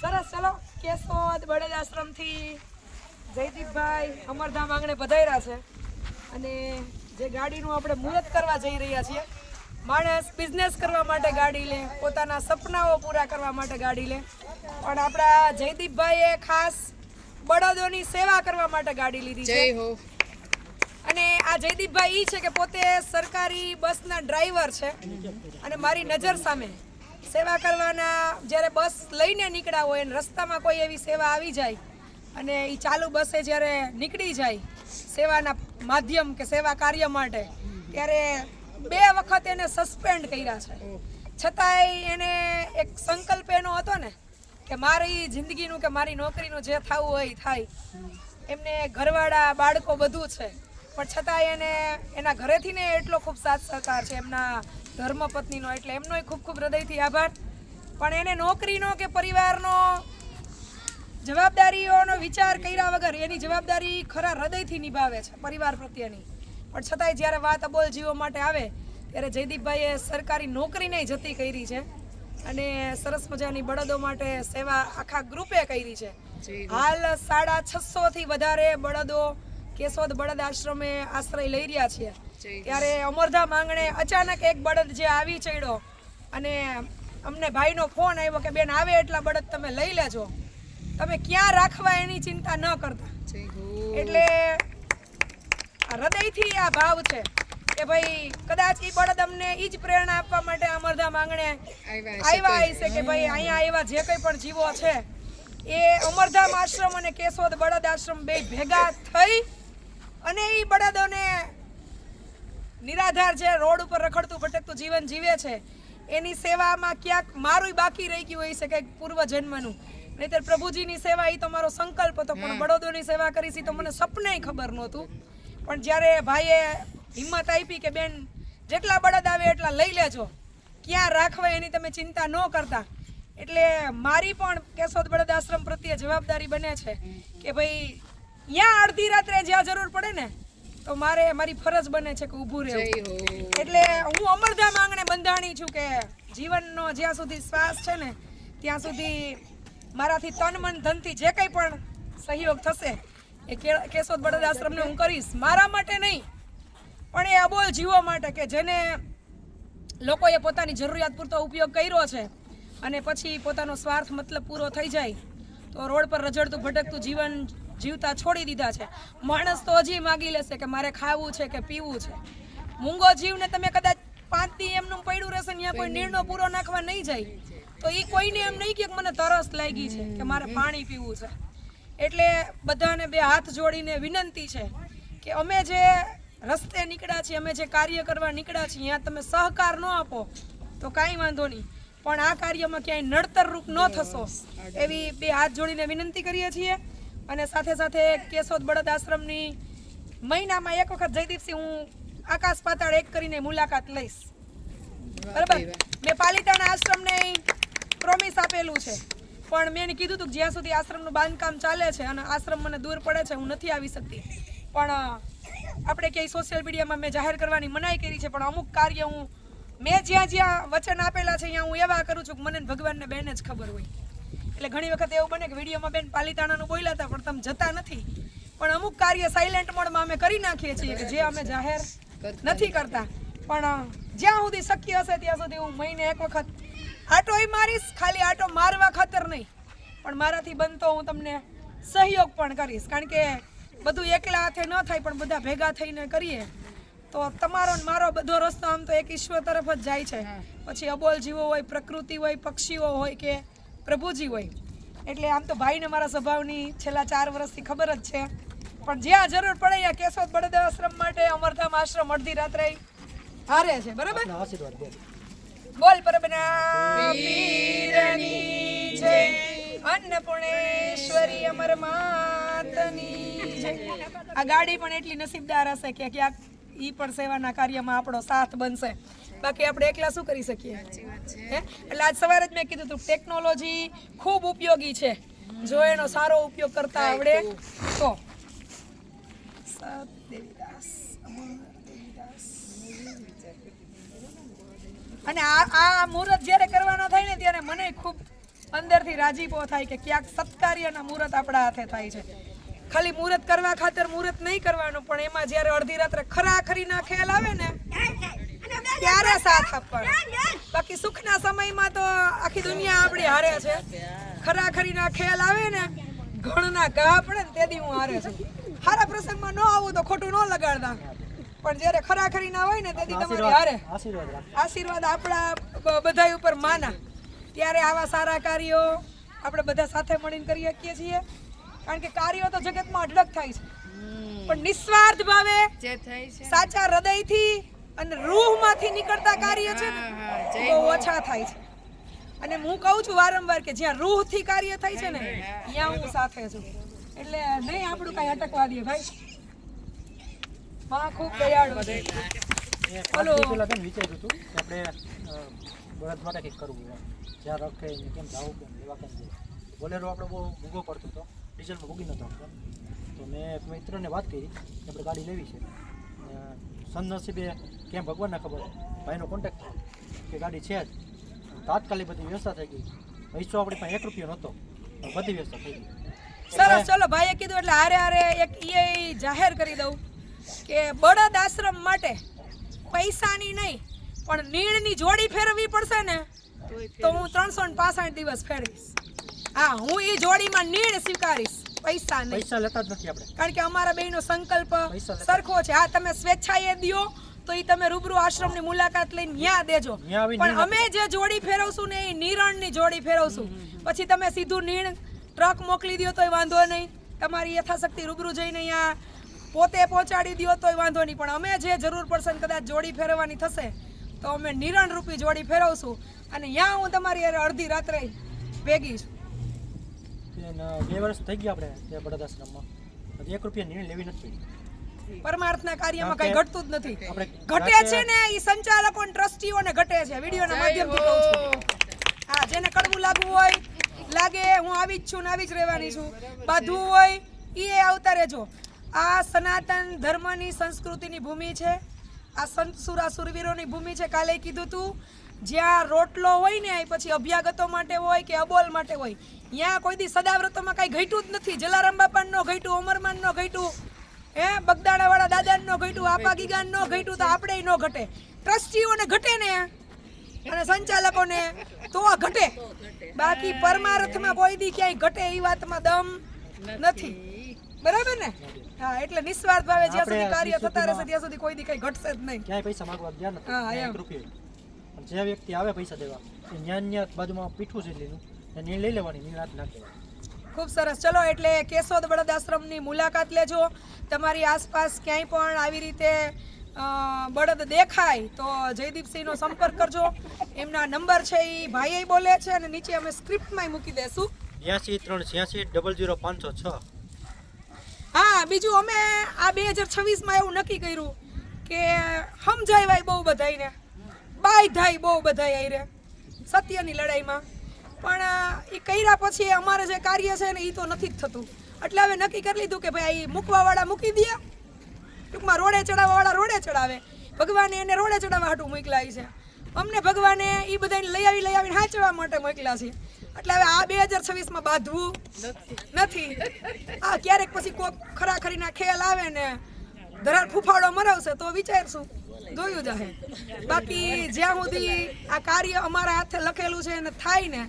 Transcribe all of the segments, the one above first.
સરસ, ચલો કેશોદ બળદ આશ્રમથી જયદીપભાઈ અમરધામ આંગણે પધાર્યા છે. અને જે ગાડીનું આપણે મુહૂર્ત કરવા જઈ રહ્યા છીએ, માણસ બિઝનેસ કરવા માટે ગાડી લે, પોતાના સપનાઓ પૂરા કરવા માટે ગાડી લે. પણ આપણા જયદીપભાઈએ ખાસ બળદોની સેવા કરવા માટે ગાડી લીધી છે. અને આ જયદીપભાઈ એ છે કે પોતે સરકારી બસના ડ્રાઈવર છે. અને મારી નજર સામે સેવા કરવાના જ્યારે બસ લઈને નીકળ્યા હોય અને રસ્તામાં કોઈ એવી સેવા આવી જાય અને એ ચાલુ બસે જ્યારે નીકળી જાય સેવાના માધ્યમ કે સેવા કાર્ય માટે, ત્યારે બે વખત એને સસ્પેન્ડ કર્યા છે. છતાંય એને એક સંકલ્પ એનો હતો ને કે મારી જિંદગીનું કે મારી નોકરીનું જે થવું હોય થાય. એમને ઘરવાળા, બાળકો બધું છે. પણ છતાંય એને એના ઘરેથી ને એટલો ખૂબ સાથ સહકાર છે એમના ધર્મપત્નીનો. એટલે એમનોય ખૂબ ખૂબ હૃદયથી આભાર. પણ એને નોકરીનો કે પરિવારનો જવાબદારીઓનો વિચાર કર્યા વગર એની જવાબદારી ખરા હૃદયથી નિભાવે છે પરિવાર પ્રત્યેની. પણ છતાંય જ્યારે વાત અબોલ જીવો માટે આવે ત્યારે જયદીપભાઈએ સરકારી નોકરીને જતી કરી છે અને સરસ મજાની બળદો માટે સેવા આખા ગ્રુપે કરી છે. હાલ સાડા છસો થી વધારે બળદો કેશોદ બળદ આશ્રમે આશ્રય લઈ રહ્યા છીએ ત્યારે અમરધામ આંગણે અચાનક એક બળદ જે આવી ચડ્યો અને અમને ભાઈનો ફોન આવ્યો કે બેન આવે એટલા બળદ તમે લઈ લેજો. તમે ક્યાં રાખવા એની ચિંતા ન કરતા. એટલે આ હૃદયથી આ ભાવ છે કે ભાઈ કદાચ એ બળદ અમને એ જ પ્રેરણા આપવા માટે અમરધામ આંગણે આવ્યા આવ્યા હશે કે ભાઈ અહીંયા આવ્યા જે કંઈ પણ જીવો છે એ અમરધામ આશ્રમ અને કેશોદ બળદ આશ્રમ બે ભેગા થઈ અને એ બળદોને નિરાધાર જે રોડ ઉપર રખડતું ભટકતું જીવન જીવે છે એની સેવામાં ક્યાંક મારું બાકી રહી ગયું હોય છે કંઈક પૂર્વ જન્મનું નહીતર પ્રભુજીની સેવા એ તો મારો સંકલ્પ હતો પણ બળદોની સેવા કરીશ ઈ તો મને સપને ખબર નહોતું. પણ જ્યારે ભાઈએ હિંમત આપી કે બેન જેટલા બળદ આવે એટલા લઈ લેજો. ક્યાં રાખવા એની તમે ચિંતા ન કરતા. એટલે મારી પણ કેશોદ બળદ આશ્રમ પ્રત્યે જવાબદારી બને છે કે ભાઈ ત્યાં અડધી રાત્રે જ્યાં જરૂર પડે ને તો મારે મારી ફરજ બને છે કે ઊભું રહેવું. એટલે હું અમરધામ આંગણે બંધાણી છું કે જીવનનો જ્યાં સુધી શ્વાસ છે ને ત્યાં સુધી મારાથી તન મન ધનથી જે કંઈ પણ સહયોગ થશે એ કેશોદ બળદ આશ્રમને હું કરીશ. મારા માટે નહીં પણ એ અબોલ જીવો માટે કે જેને લોકોએ પોતાની જરૂરિયાત પૂરતો ઉપયોગ કર્યો છે અને પછી પોતાનો સ્વાર્થ મતલબ પૂરો થઈ જાય તો રોડ પર રજડતું ભટકતું જીવન જીવતા છોડી દીધા છે. માણસ તો હજી માગી લેશે કે મારે ખાવું છે કે પીવું છે. મૂંગો જીવને તમે કદાચ પાંચ દી એમનું પડ્યું રહેશે ને ત્યાં કોઈ નિર્ણય પૂરો નાખવા નહીં જાય. તો એ કોઈને એમ નહીં કે મને તરસ લાગી છે કે મારે પાણી પીવું છે. એટલે બધાને બે હાથ જોડીને વિનંતી છે કે અમે જે રસ્તે નીકળ્યા છીએ અમે જે કાર્ય કરવા નીકળ્યા છીએ ત્યાં તમે સહકાર ન આપો તો કાંઈ વાંધો નહીં. પણ આ કાર્યમાં ક્યાંય નડતર રૂપ ન થશો એવી બે હાથ જોડીને વિનંતી કરીએ છીએ. અને સાથે સાથે કેશોદ બળદ આશ્રમની મહિનામાં એક વખત જયદીપસિંહ હું આકાશ પાતાળ એક કરીને મુલાકાત લઈશ. બરાબર? મેં પાલિતાણા આશ્રમને પ્રોમિસ આપેલું છે. પણ મેં એને કીધું હતું કે જ્યાં સુધી આશ્રમનું બાંધકામ ચાલે છે અને આશ્રમ મને દૂર પડે છે હું નથી આવી શકતી. પણ આપણે ક્યાંય સોશિયલ મીડિયામાં મેં જાહેર કરવાની મનાઈ કરી છે પણ અમુક કાર્ય હું મેં જ્યાં જ્યાં વચન આપેલા છે ત્યાં હું એવા કરું છું કે મને ભગવાનને બેને જ ખબર હોય. એટલે ઘણી વખત એવું બને કે વિડીયોમાં બેન પાલિતાણાનું બોલ્યા હતા પણ તમે જતા નથી. પણ અમુક કાર્ય સાયલેન્ટ મોડમાં અમે કરી નાખીએ છીએ કે જે અમે જાહેર નથી કરતા. પણ જ્યાં સુધી શક્ય હશે ત્યાં સુધી હું મહિને એક વખત આટોય મારીશ ખાલી આટો મારવા ખાતર નહીં. પણ મારાથી બનતો હું તમને સહયોગ પણ કરીશ. કારણ કે બધું એકલા હાથે ન થાય પણ બધા ભેગા થઈને કરીએ. તો તમારો મારો બધો રસ્તો આમ તો એક ઈશ્વર તરફ જ જાય છે. પછી અબોલ જીવો હોય પ્રકૃતિ હોય પક્ષીઓ હોય કે પ્રભુજી હોય. એટલે આમ તો ભાઈને મારા સ્વભાવની છેલ્લા ચાર વર્ષથી ખબર જ છે. પણ જ્યાં જરૂર પડે ત્યાં કેશોદ બળદ આશ્રમ માટે અમરધામ આશ્રમ અડધી રાત્રે હારે છે બરાબર? બોલ પરબના પીરની જય અન્નપૂર્ણેશ્વરી અમર માતની જય. આ ગાડી પણ એટલી નસીબદાર હશે કે ક્યાંક ઈ પણ સેવાના કાર્યમાં આપણો સાથ બનશે. બાકી આપણે એકલા શું કરી શકીએ? એટલે આજ સવારે જ મેં કીધું હતું ટેકનોલોજી ખૂબ ઉપયોગી છે. જો એનો સારો ઉપયોગ કરતા આવડે તો. અને આ આ મુહૂર્ત જ્યારે કરવાના થાય ને ત્યારે મને ખૂબ અંદરથી રાજીપો થાય કે ક્યાંક સત્કાર્યના મુહૂર્ત આપણા હાથે થાય છે. ખાલી મુહૂર્ત કરવા ખાતર મુહૂર્ત નહીં કરવાનું પણ એમાં જ્યારે અડધી રાત્રે ખરાખરીના ખેલ આવે ને ત્યારે સાથ આપવાનો. બાકી સુખના સમયમાં તો આખી દુનિયા આપણી હારે છે. ખરાખરીના ખેલ આવે ને ઘણના ઘા પડે ને તેથી હું હારે છું. હારા પ્રસંગમાં ન આવું તો ખોટું ન લગાડતા. પણ જ્યારે ખરાખરીના હોય ને તેથી તમારી હારે. આશીર્વાદ આપણા બધા ઉપર માના. ત્યારે આવા સારા કાર્યો આપણે બધા સાથે મળીને કરી શકીએ છીએ. કારણ કે કાર્યો તો જગતમાં અઢળક થાય છે. પણ નિસ્વાર્થ ભાવે જે થાય છે. સાચા હૃદયથી અને રૂહમાંથી નીકળતા કાર્ય છે ને બહુ ઓછા થાય છે. અને હું કહું છું વારંવાર કે જ્યાં રૂહથી કાર્ય થાય છે ને ત્યાં હું સાથે છું. એટલે નહીં આપણું કાંઈ અટકવા દે ભાઈ. માં ખૂબ દયાળુ છે બોલો. વિચાર્યું હતું કે આપણે બળદ માટે કંઈક કરવું જ્યાં રખે કેમ જાવું કેમ લેવા કેમ જવું બોલેરો આપણે બહુ ભૂગો પડતો હતો. ડીઝલમાં મૂકી નહોતા આપતા તો મેં એક મિત્રને વાત કરી કે આપણે ગાડી લેવી છે. સદનસીબે કેમ ભગવાનને ખબર? ભાઈનો કોન્ટેક્ટ કે ગાડી છે જ. તાત્કાલિક બધી વ્યવસ્થા થઈ ગઈ. પૈસો આપણી પાસે એક રૂપિયો નહોતો પણ બધી વ્યવસ્થા થઈ ગઈ. સરસ ચલો ભાઈએ કીધું એટલે હારે હારે એક એ જાહેર કરી દઉં કે બળદ આશ્રમ માટે પૈસાની નહીં પણ નીણની જોડી ફેરવવી પડશે ને તો હું ત્રણસો ને પાસઠ દિવસ ફેરવીશ. હા હું એ જોડીમાં નીણ સ્વીકારીશ. પૈસા નહીં. પૈસા લેતા જ નથી આપણે. કારણ કે અમારા બેયનો સંકલ્પ સરખો છે. હા તમે સ્વેચ્છાએ દ્યો તો એ તમે રૂબરૂ આશ્રમની મુલાકાત લઈને ન્યા દેજો. પણ અમે જે જોડી ફેરવશું ને એ નિરણની જોડી ફેરવશું. પછી તમે સીધું નીણ ટ્રક મોકલી દો તોય વાંધો નહીં. તમારી યથાશક્તિ રૂબરૂ જઈને અહીંયા પોતે પહોંચાડી દો તોય વાંધો નહીં. પણ અમે જે જરૂર પડશે કદાચ જોડી ફેરવવાની થશે તો અમે નિરણ રૂપી જોડી ફેરવશું. અને ત્યાં હું તમારી અડધી રાત્રે ભેગી છું. એને બે વર્ષ થઈ ગયા આપણે તે બળદ આશ્રમમાં એક રૂપિયા નિર્ણય લેવી નથી પડી. પરમાર્થના કાર્યમાં કઈ ઘટતું જ નથી. આપણે ઘટે છે ને એ સંચાલકો અને ટ્રસ્ટીઓને ઘટે છે. વિડીયોના માધ્યમથી કહું છું. હા. જેને કડવું લાગવું હોય લાગે હું આવી જ છું ને આવી જ રહેવાની છું. બાંધવું હોય એ આવતા રહેજો. આ સનાતન ધર્મની સંસ્કૃતિની ભૂમિ છે. આ સંત સુરા સુરવીરોની ભૂમિ છે. કાલે કીધું તું જ્યાં રોટલો હોય ને એ પછી અભ્યાગતો માટે હોય કે અબોલ માટે હોય ત્યાં કોઈ દી સદાવ્રતોમાં કાંઈ ઘટ્યું જ નથી. જલારામ બાપા નો ઘટ્યું અમરમાન નો ઘટ્યું હે? બગદાણા વાળા દાદા નો ઘટ્યું આપા ગીગાન નો ઘટ્યું. તો આપણે નો ઘટે. ટ્રસ્ટીઓને ઘટે ને અને સંચાલકોને તો આ ઘટે. બાકી પરમાર્થમાં કોઈ દી ક્યાંય ઘટે એ વાતમાં દમ નથી. બરાબર ને? હા એટલે નિસ્વાર્થ ભાવે જ્યાં સુધી કાર્ય થતા રહેશે ત્યાં સુધી કોઈ દી કઈ ઘટશે જ નહીં. ક્યાંય પૈસા માંગવા ગયા નથી. હા, એમ. રૂપિયો. જે વ્યક્તિ આવે પૈસા દેવા એ ન્યાન ન્યા બાજુમાં પીઠું છે લીલું એ નીણ લઈ લેવાની નિરાત ના કહેવાય ખૂબ સરસ. ચલો એટલે કેશોદ બળદ આશ્રમની મુલાકાત લેજો. તમારી આસપાસ ક્યાંય પણ આવી રીતે બળદ દેખાય તો જયદીપસિંહનો સંપર્ક કરજો. એમના નંબર છે એ ભાઈએ બોલે છે અને નીચે અમે સ્ક્રિપ્ટમાં મૂકી દેશું. બ્યાસી ત્રણ છ્યાસી ડબલ જીરો પાંચસો છ. હા બીજું અમે આ બે હજાર છવ્વીસમાં એવું નક્કી કર્યું કે સમજાય ભાઈ બહુ બધાયને બાયધાય બહુ બધાય આઈ રે સત્યની લડાઈમાં. પણ એ કર્યા પછી અમારે જે કાર્ય છે ને એ તો નથી જ થતું. એટલે હવે નક્કી કરી લીધું કે ભાઈ મૂકવાવાળા મૂકી દે. ટૂંકમાં રોડે ચડાવવાવાળા રોડે ચડાવે. ભગવાને એને રોડે ચડાવવા હાટું મોકલાય છે. અમને ભગવાને એ બધાને લઈ આવી, લઈ આવીને હાચવા માટે મોકલ્યા છે. એટલે હવે આ બે હજાર છવ્વીસમાં બાંધવું નથી. આ ક્યારેક પછી કોક ખરાખરીના ખેલ આવે ને, ધરાર ફૂફાડો મરાવશે તો વિચારશું. જોયું જાહે બાકી જ્યાં સુધી આ કાર્ય અમારા હાથે લખેલું છે અને થાય ને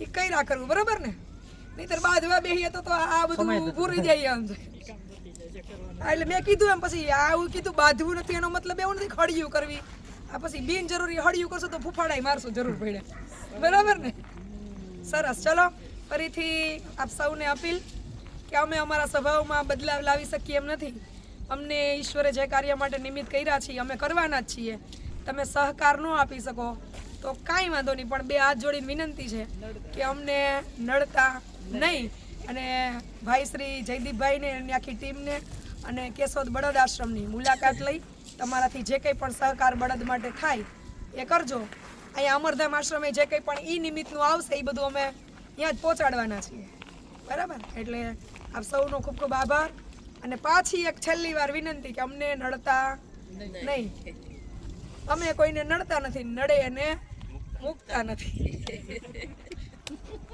એ કર્યા કરવું બરાબર ને? નહીતર બાંધવા બેહીએ તો તો આ બધું ભૂરી જાય એમ છે એટલે મેં કીધું એમ પછી આવું કીધું બાંધવું નથી એનો મતલબ એવું નથી હળિયું કરવી. આ પછી બિનજરૂરી હળિયું કરશો તો ફૂફાડાય મારશો જરૂર પડે. બરાબર ને? સરસ. ચલો ફરીથી આપ સૌને અપીલ કે અમે અમારા સ્વભાવમાં બદલાવ લાવી શકીએ એમ નથી. અમને ઈશ્વરે જે કાર્ય માટે નિમિત્ત કર્યા છીએ, અમે કરવાના જ છીએ. તમે સહકાર ન આપી શકો, તો કાંઈ વાંધો નહીં, પણ બે હાથ જોડીને વિનંતી છે કે અમને નડતા નહીં. અને ભાઈ શ્રી જયદીપભાઈને એની આખી ટીમને અને કેશોદ બળદ આશ્રમની મુલાકાત લઈ તમારાથી જે કંઈ પણ સહકાર બળદ માટે થાય એ કરજો. અહીંયા અમરધામ આશ્રમે જે કંઈ પણ ઈ નિમિત્તનું આવશે એ બધું અમે ત્યાં જ પહોંચાડવાના છીએ. બરાબર? એટલે આપ સૌનો ખૂબ ખૂબ આભાર. અને પાછી એક છેલ્લી વાર વિનંતી કે અમને નડતા નહીં. અમે કોઈને નડતા નથી, નડે અને મૂકતા નથી.